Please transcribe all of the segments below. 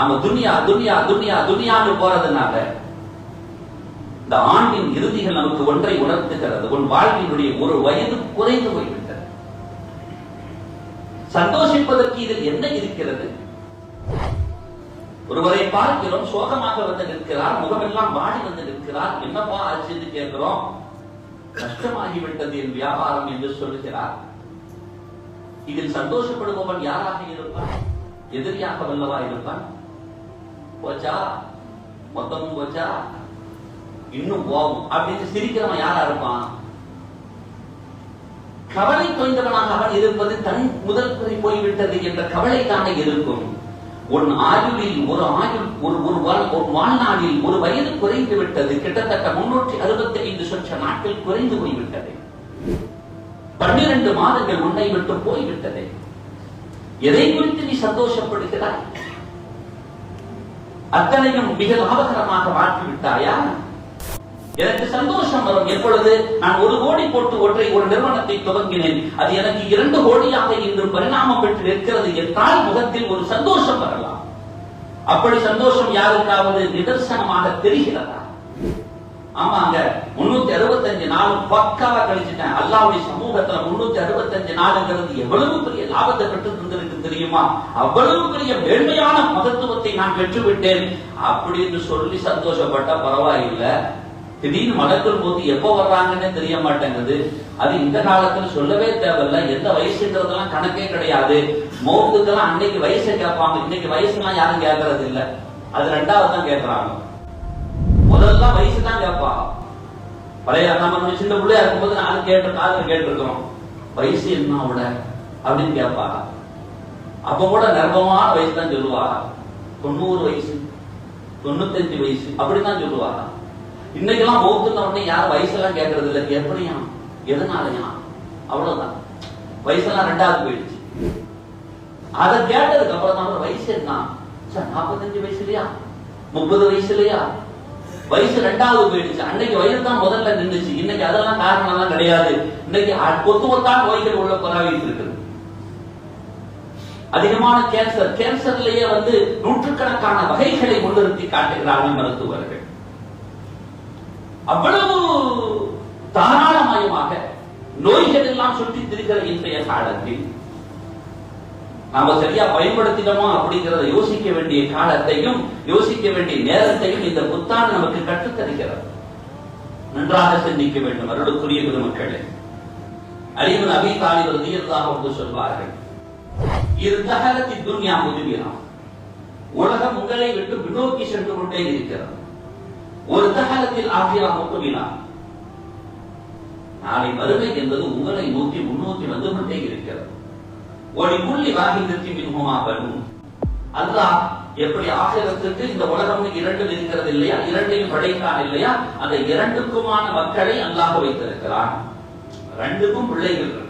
நாம துனியா துனியா துனியா துனியான்னு போறதுனால இந்த ஆண்டின் இறுதிகள் நமக்கு ஒன்றை உணர்த்துகிறது. உன் வாழ்வினுடைய ஒரு வயது குறைந்து போய்விட்டது. சந்தோஷிப்பதற்கு இதில் என்ன இருக்கிறது? ஒருவரை பார்க்கிறோம் சோகமாக வந்து நிற்கிறார் முகமெல்லாம் வாடி வந்து நிற்கிறார். என்னப்பா ஆச்சுன்னு கேட்கிறோம். கஷ்டமாகிவிட்டது என் வியாபாரம் என்று சொல்லுகிறார். இதில் சந்தோஷப்படுபவன் யாராக இருப்பான்? எதிரியாக வல்லவா இருப்பான்? போச்சா? மொத்தமும் போச்சா? இன்னும் போகும். அப்படின்னு சிரிக்கிறவன் யாரா இருப்பான்? கவலை தொய்ந்தவனாக அவன் இருப்பது தன் முதல் குறை போய்விட்டது என்ற கவலை தானே இருக்கும். உன் ஆயுளில் ஒரு ஆயுள் ஒரு ஒரு ஒரு வாழ்நாளில் ஒரு வயது குறைந்து விட்டது. கிட்டத்தட்ட முன்னூற்றி அறுபத்தி ஐந்து சொச்ச நாட்கள் குறைந்து போய்விட்டது. பன்னிரண்டு மாதங்கள் உன்னை விட்டு போய்விட்டது. எதை குறித்து நீ சந்தோஷப்படுகிறாய்? அத்தனையும் மிக லாபகரமாக மாற்றி விட்டாயா எனக்கு சந்தோஷம் வரும். எப்பொழுது நான் ஒரு கோடி போட்டு ஒற்றை ஒரு நிறுவனத்தை துவங்கினேன். அது எனக்கு இரண்டு கோடியாக இன்று பரிணாமம் பெற்று இருக்கிறது என்றால் முகத்தில் ஒரு சந்தோஷம் வரலாம். அப்படி சந்தோஷம் யாருக்காவது நிதர்சனமாக தெரிகிறதா? ஆமாங்க முன்னூத்தி அறுபத்தஞ்சு நாள் பக்காவா கழிச்சுட்டேன். அல்லாவுடைய சமூகத்துல முன்னூத்தி அறுபத்தஞ்சு நாளுங்கிறது எவ்வளவு பெரிய லாபத்தை பெற்று தெரியுமா? அவ்வளவு பெரிய மேன்மையான மகத்துவத்தை நான் பெற்றுவிட்டேன். அப்படின்னு சொல்லி சந்தோஷப்பட்டா பரவாயில்லை. திடீர்னு மலக்கள் போது எப்போ வர்றாங்கன்னு தெரிய மாட்டேங்குது. அது இந்த காலத்துல சொல்லவே தேவையில்ல. எந்த வயசுன்றதெல்லாம் கணக்கே கிடையாது. மௌத்துக்கெல்லாம் அன்னைக்கு வயசை கேட்பாங்க. இன்னைக்கு வயசுலாம் யாரும் கேட்கறது இல்ல அது ரெண்டாவது தான் கேட்கறாங்க. முதல்ல வயசு தான் கேட்பா. பழைய நம்ம சின்ன பிள்ளையா இருக்கும்போது நானும் கேட்டு காதுல கேட்டிருக்கிறோம். வயசு என்ன அவட? அப்படின்னு கேட்பா. அப்ப கூட நர்மமான வயசு தான் சொல்லுவா தொண்ணூறு வயசு தொண்ணூத்தஞ்சு வயசு அப்படிதான் சொல்லுவா இன்னைக்கெல்லாம் மௌத்துன உடனே யாரும் வயசெல்லாம் கேட்கறது இல்லை எப்படியா? எதனாலயா? அவ்வளவுதான். வயசெல்லாம் ரெண்டாவது போயிடுச்சு. அதை கேட்டதுக்கு அப்புறம் தான் வயசு என்ன? சார் நாற்பத்தஞ்சு வயசுலயா முப்பது வயசுலயா வயசு ரெண்டாவது போயிடுச்சு. அன்னைக்கு வயசு தான் முதல்ல நின்றுச்சு. இன்னைக்கு அதெல்லாம் காரணம் எல்லாம் கிடையாது. இன்னைக்கு கொத்து கொத்தா நோய்கள் உள்ள பரவிட்டு இருக்குது. அதிகமான கேன்சர் கேன்சர்லயே வந்து நூற்றுக்கணக்கான வகைகளை முன்னிறுத்தி காட்டுகிறார்கள் மருத்துவர்கள். அவ்வளவு தாராளமயமாக நோய்கள் எல்லாம் சுற்றி திரிகிற இன்றைய காலத்தில் நாம சரியா பயன்படுத்தினோமா அப்படிங்கிறத யோசிக்க வேண்டிய காலத்தையும் யோசிக்க வேண்டிய நேரத்தையும் இந்த புத்தாண்டு நமக்கு கற்றுத் தருகிறது நன்றாக சிந்திக்க வேண்டும் அருளுக்குரிய பெருமக்களே அலிவன் அபி தாலிபர் தீர்த்தாக சொல்வார்கள் இரு துன்யா முதுவினா உலகம் உங்களை விட்டு பின்னோக்கி சென்று கொண்டே இருக்கிறது. ஒரு தகலத்தில் ஆகியா முத்துவினா நாளை வறுமை என்பது உங்களை நோக்கி முன்னோக்கி வந்து கொண்டே இருக்கிறது. ஒளி புள்ளி வாகிதத்தின் மின்ஹுமா பனும் அல்லாஹ் எப்படி ஆசிரத்திற்கு இந்த உலகம் இரண்டு இருக்கிறது இல்லையா? இரண்டையும் படைத்தான் இல்லையா? அந்த இரண்டுக்குமான மக்களை அல்லாஹ் வைத்திருக்கிறான். ரெண்டுக்கும் பிள்ளைகள்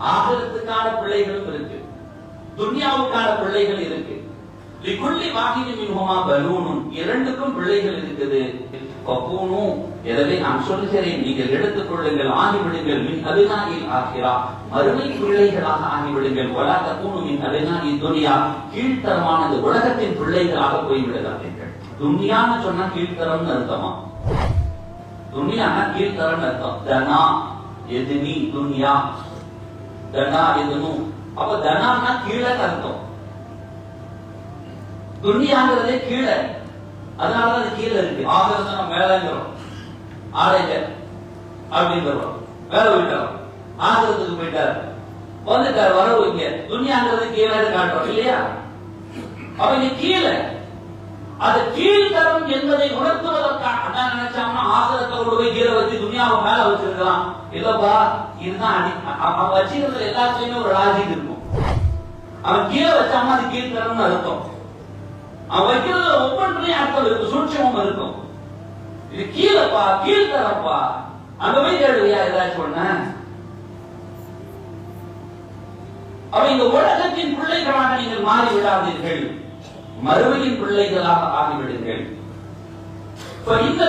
இருக்கான் பிள்ளைகளும் இருக்கு. துன்யாவுக்கான பிள்ளைகள் இருக்கு. லிகுள்ளி வாகினி மின்ஹுமா பலூனும் இரண்டுக்கும் பிள்ளைகள் இருக்குது. கப்பூனும் எனவே நான் சொல்கிறேன் நீங்கள் எடுத்துக் கொள்ளுங்கள் ஆகிவிடுங்கள் மின் அபிநாயில் ஆகிறா மறுமை பிள்ளைகளாக ஆகிவிடுங்கள். வலா கப்பூனும் மின் அபிநாயி துனியா. கீழ்த்தரமான இந்த உலகத்தின் பிள்ளைகளாக போய்விடுகிறார்கள் துன்யான்னு சொன்னா கீழ்த்தரம்னு அர்த்தமா? துன்யானா கீழ்த்தரம்னு அர்த்தம். தனா எதினி துன்யா. தனா எதுனு அப்ப தனான்னா கீழே அர்த்தம் துன்யாங்கிறதே கீழே அதனாலதான் அது கீழே இருக்கு ஆகிறத நம்ம மேலங்கிறோம் ஆடைங்க அப்படிங்கிறோம் வேலை போயிட்டோம் ஆகிறதுக்கு போயிட்டாரு வந்துட்டார் வரவு இங்க துன்யாங்கிறது கீழே காட்டுறோம் இல்லையா அப்ப இங்க கீழே அது கீழ்த்தரம் என்பதை உணர்த்துவதற்காக அதான் நினைச்சாங்கன்னா ஆசிரத்தை கொண்டு போய் கீழே வச்சு துணியாவை மேல வச்சிருக்கலாம் இல்லப்பா இதுதான் அடி. அவன் வச்சிருந்தது எல்லாத்துலயுமே ஒரு லாஜிக் இருக்கும். அவன் கீழே வச்சாம அது கீழ்த்தரம்னு அர்த்தம். அவன் வைக்கிறது ஒவ்வொன்றுலயும் அர்த்தம் இருக்கும் சூட்சமும் இருக்கும். இது கீழப்பா கீழ்த்தரப்பா? அங்க போய் கேளுவியா ஏதாச்சும் ஒண்ணு. அவன் இந்த உலகத்தின் பிள்ளைகளாக நீங்கள் மாறி விடாதீர்கள் மறுமையின் பிள்ளைகளாக ஆகிவிடுங்கள். இப்ப இந்த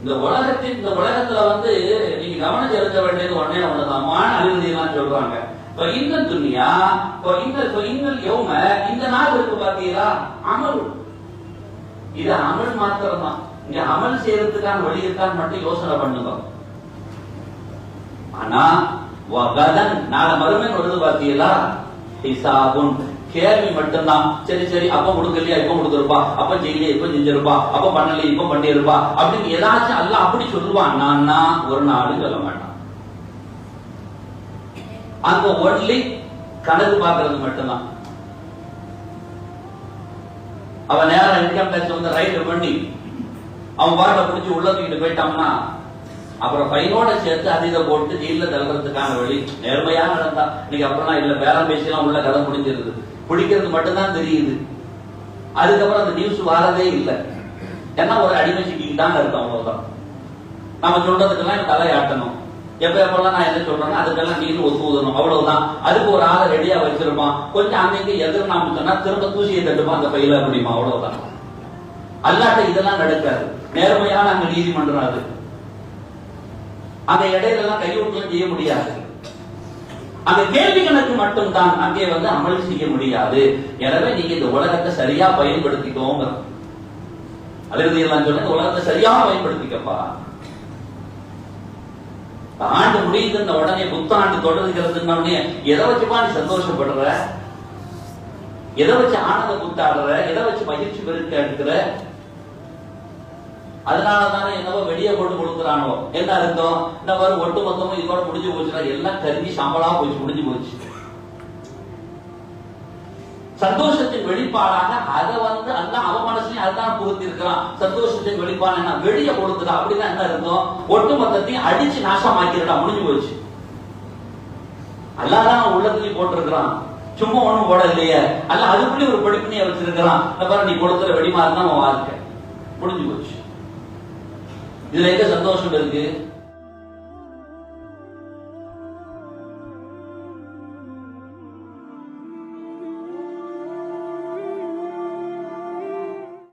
இந்த உலகத்தின் இந்த உலகத்துல வந்து நீங்க கவனம் செலுத்த வேண்டியது ஒன்னே ஒண்ணுதான். மான அழிவுலாம் சொல்றாங்க. இன்ன துணியா இன்ன இன்னல் யௌம இந்த நாள் இருக்கு பாத்தீங்களா? அமல். இது அமல் மாத்திரம் தான் இங்க அமல் செய்யறதுக்கான வழி இருக்கான்னு மட்டும் யோசனை பண்ணுங்க. ஆனா நாளை மறுமை வருது பாத்தீங்களா? ஹிசாபுன். கேள்வி மட்டும்தான். சரி சரி அப்ப கொடுக்கலையா இப்ப கொடுத்துருப்பா அப்ப செய்யலையா இப்ப செஞ்சிருப்பா அப்ப பண்ணலையா? இப்ப பண்ணிருப்பா அப்படின்னு ஏதாச்சும் அல்ல அப்படி சொல்லுவான். நான்னா ஒரு நாள் சொல்ல மாட்டான். அங்க ஒன்லி கணக்கு பாக்குறது மட்டும்தான். அவன் நேரம் இன்கம் டேக்ஸ் வந்து ரைடு பண்ணி அவன் வாட்டை பிடிச்சி உள்ள தூக்கிட்டு போயிட்டான்னா அப்புறம் பையனோட சேர்த்து அதை இதை போட்டு ஜெயில தள்ளுறதுக்கான வழி நேர்மையா நடந்தா. இன்னைக்கு அப்புறம் இல்ல பேரம் பேசிலாம் உள்ள கதை முடிஞ்சிருது. பிடிக்கிறது மட்டும்தான் தெரியுது. அதுக்கப்புறம் அந்த நியூஸ் வரதே இல்லை. ஏன்னா ஒரு அடிமை சிக்கிக்கிட்டாங்க இருக்கும் அவ்வளவுதான். நம்ம சொல்றதுக்கெல்லாம் தலையாட்டணும். எப்ப எப்பெல்லாம் நான் என்ன சொல்றேன்னா அதுக்கெல்லாம் நீர் ஒத்துதணும் அவ்வளவுதான். அதுக்கு ஒரு ஆளை ரெடியா வச்சிருப்பான். கொஞ்சம் அன்னைக்கு எதிர் நாம சொன்னா திரும்ப தூசியை தட்டுப்பான் அந்த பையில முடியுமா அவ்வளவுதான். அல்லாட்ட இதெல்லாம் நடக்காது. நேர்மையான அங்க நீதிமன்றம் அது. அந்த இடையில எல்லாம் கையூட்டலாம் செய்ய முடியாது. அந்த கேள்வி கணக்கு மட்டும்தான் அங்கே வந்து அமல் செய்ய முடியாது. எனவே நீங்க இந்த உலகத்தை சரியா பயன்படுத்திக்கோங்க. அழுதி சொல்ல உலகத்தை சரியா பயன்படுத்திக்கப்பா. ஆண்டு முடியுதுன்ன உடனே புத்தாண்டு தொடர்கிறதுன்னு எதை வச்சுப்பா நீ சந்தோஷப்படுற? எதை வச்சு ஆனந்த புத்தாடுற எதை வச்சு மகிழ்ச்சி பெருக்க எடுக்கிற? அதனாலதானே என்னவோ வெளியே போட்டு கொடுக்குறானோ? என்ன அர்த்தம்? இந்த மாதிரி ஒட்டு மொத்தமும் இதோட முடிஞ்சு போச்சுன்னா எல்லாம் கருகி சம்பளா போச்சு முடிஞ்சு போச்சு. சந்தோஷத்தின் வெளிப்பாடாக அதை வந்து அந்த அவ மனசுலயும் அதுதான் புகுத்தி இருக்கிறான் சந்தோஷத்தின் வெளிப்பாடு என்ன? வெளியே கொடுத்துடா அப்படின்னா என்ன அர்த்தம்? ஒட்டு மொத்தத்தையும் அடிச்சு நாசமாக்கிடா முடிஞ்சு போச்சு. அல்லாதான் உள்ளத்துலயும் போட்டிருக்கிறான். சும்மா ஒண்ணும் போட இல்லையே அல்ல அதுக்குள்ளே ஒரு படிப்பினையை வச்சிருக்கிறான். அப்புறம் நீ கொடுத்துற வெடிமா இருந்தா உன் வாழ்க்கை. முடிஞ்சு போச்சு. இதுல எங்க சந்தோஷம் இருக்கு?